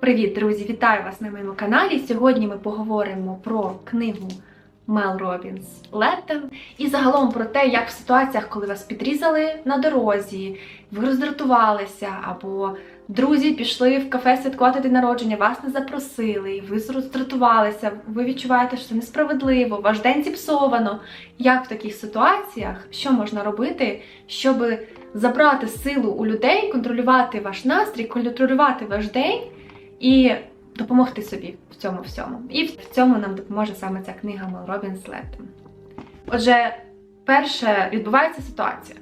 Привіт, друзі! Вітаю вас на моєму каналі. Сьогодні ми поговоримо про книгу Мел Робінс Леттем і загалом про те, як в ситуаціях, коли вас підрізали на дорозі, ви роздратувалися, або друзі пішли в кафе святкувати день народження, вас не запросили, ви роздратувалися, ви відчуваєте, що це несправедливо, ваш день зіпсовано. Як в таких ситуаціях що можна робити, щоб забрати силу у людей, контролювати ваш настрій, контролювати ваш день і допомогти собі в цьому всьому. І в цьому нам допоможе саме ця книга Мел Робінс Леттем. Отже, перше відбувається ситуація.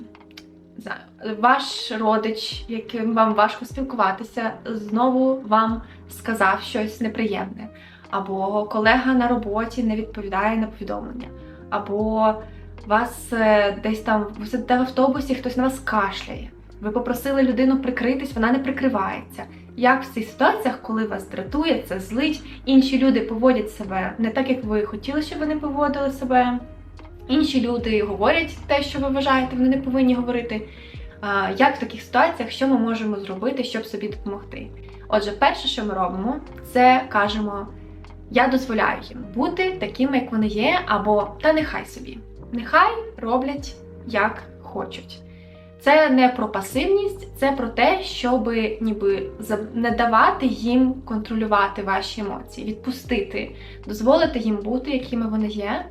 Ваш родич, яким вам важко спілкуватися, знову вам сказав щось неприємне, або колега на роботі не відповідає на повідомлення, або вас е, десь там ви сидите в автобусі, хтось на вас кашляє. Ви попросили людину прикритись, вона не прикривається. Як в цих ситуаціях, коли вас дратує, це злить, інші люди поводять себе не так, як ви хотіли, щоб вони поводили себе. Інші люди говорять те, що ви вважаєте, вони не повинні говорити. Як в таких ситуаціях, що ми можемо зробити, щоб собі допомогти? Отже, перше, що ми робимо, це кажемо: я дозволяю їм бути такими, як вони є, або та нехай собі. Нехай роблять як хочуть. Це не про пасивність, це про те, щоб ніби не давати їм контролювати ваші емоції, відпустити, дозволити їм бути, якими вони є.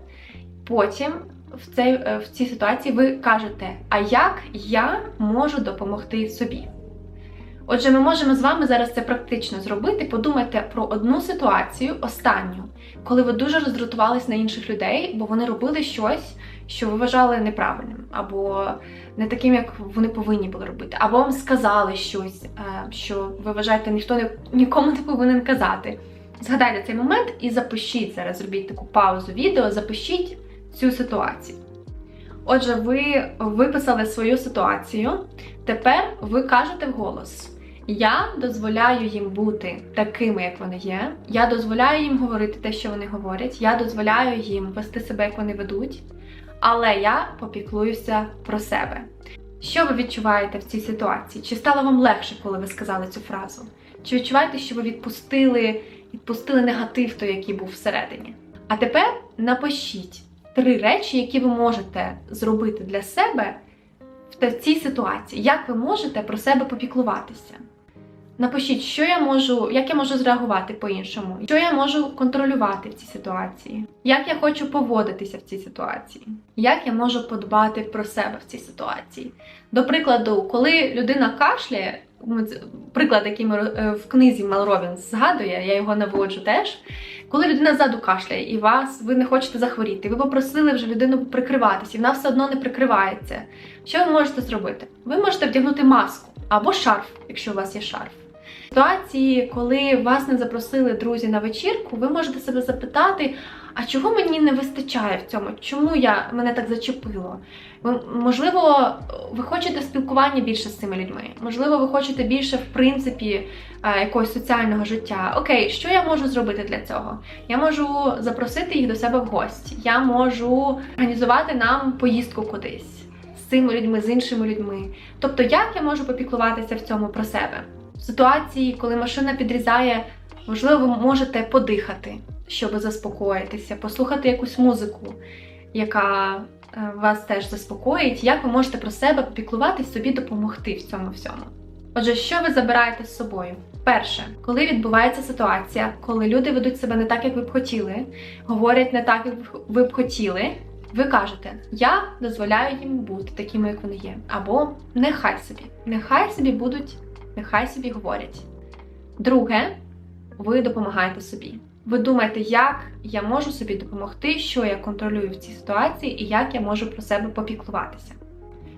Потім в цей, в цій ситуації ви кажете, а як я можу допомогти собі? Отже, ми можемо з вами зараз це практично зробити. Подумайте про одну ситуацію, останню, коли ви дуже роздратувались на інших людей, бо вони робили щось, що ви вважали неправильним, або не таким, як вони повинні були робити, або вам сказали щось, що ви вважаєте, ніхто не нікому не повинен казати. Згадайте цей момент і запишіть зараз, зробіть таку паузу відео, запишіть цю ситуацію. Отже, ви виписали свою ситуацію. Тепер ви кажете вголос. Я дозволяю їм бути такими, як вони є. Я дозволяю їм говорити те, що вони говорять. Я дозволяю їм вести себе, як вони ведуть. Але я попіклуюся про себе. Що ви відчуваєте в цій ситуації? Чи стало вам легше, коли ви сказали цю фразу? Чи відчуваєте, що ви відпустили, відпустили негатив, той, який був всередині? А тепер напишіть три речі, які ви можете зробити для себе в цій ситуації. Як ви можете про себе попіклуватися? Напишіть, що я можу, як я можу зреагувати по-іншому, що я можу контролювати в цій ситуації, як я хочу поводитися в цій ситуації, як я можу подбати про себе в цій ситуації. До прикладу, коли людина кашляє, приклад, який ми в книзі Мел Робінс згадує, я його наводжу теж. Коли людина ззаду кашляє і вас, ви не хочете захворіти, ви попросили вже людину прикриватися, і вона все одно не прикривається. Що ви можете зробити? Ви можете вдягнути маску або шарф, якщо у вас є шарф. Ситуації, коли вас не запросили друзі на вечірку, ви можете себе запитати, а чого мені не вистачає в цьому? Чому я мене так зачепило? Можливо, ви хочете спілкування більше з цими людьми? Можливо, ви хочете більше, в принципі, якогось соціального життя. Окей, що я можу зробити для цього? Я можу запросити їх до себе в гості. Я можу організувати нам поїздку кудись з цими людьми, з іншими людьми. Тобто, як я можу попіклуватися в цьому про себе? Ситуації, коли машина підрізає, можливо, ви можете подихати, щоб заспокоїтися, послухати якусь музику, яка вас теж заспокоїть, як ви можете про себе попіклуватись, собі допомогти в цьому всьому. Отже, що ви забираєте з собою? Перше, коли відбувається ситуація, коли люди ведуть себе не так, як ви б хотіли, говорять не так, як ви б хотіли, ви кажете, я дозволяю їм бути такими, як вони є. Або нехай собі. Нехай собі будуть, нехай собі говорять. Друге, ви допомагаєте собі. Ви думаєте, як я можу собі допомогти, що я контролюю в цій ситуації, і як я можу про себе попіклуватися.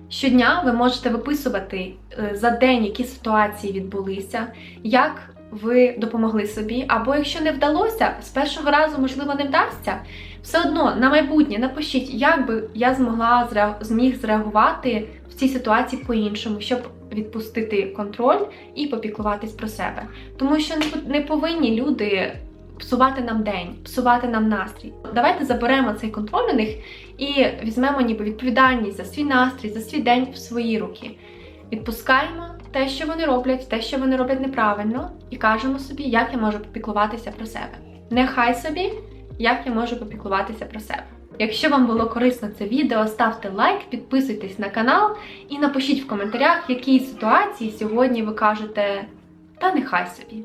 Щодня ви можете виписувати е, за день, які ситуації відбулися, як ви допомогли собі, або якщо не вдалося, з першого разу, можливо, не вдасться. Все одно на майбутнє напишіть, як би я змогла зміг зреагувати в цій ситуації по-іншому, щоб відпустити контроль і попіклуватись про себе. Тому що не повинні люди псувати нам день, псувати нам настрій. Давайте заберемо цей контроль у них і візьмемо ніби відповідальність за свій настрій, за свій день в свої руки. Відпускаємо, те, що вони роблять, те, що вони роблять неправильно, і кажемо собі, як я можу попіклуватися про себе. Нехай собі, як я можу попіклуватися про себе. Якщо вам було корисно це відео, ставте лайк, підписуйтесь на канал і напишіть в коментарях, які ситуації сьогодні ви кажете, та нехай собі.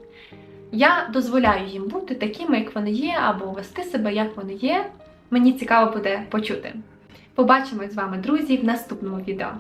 Я дозволяю їм бути такими, як вони є, або вести себе, як вони є. Мені цікаво буде почути. Побачимось з вами, друзі, в наступному відео.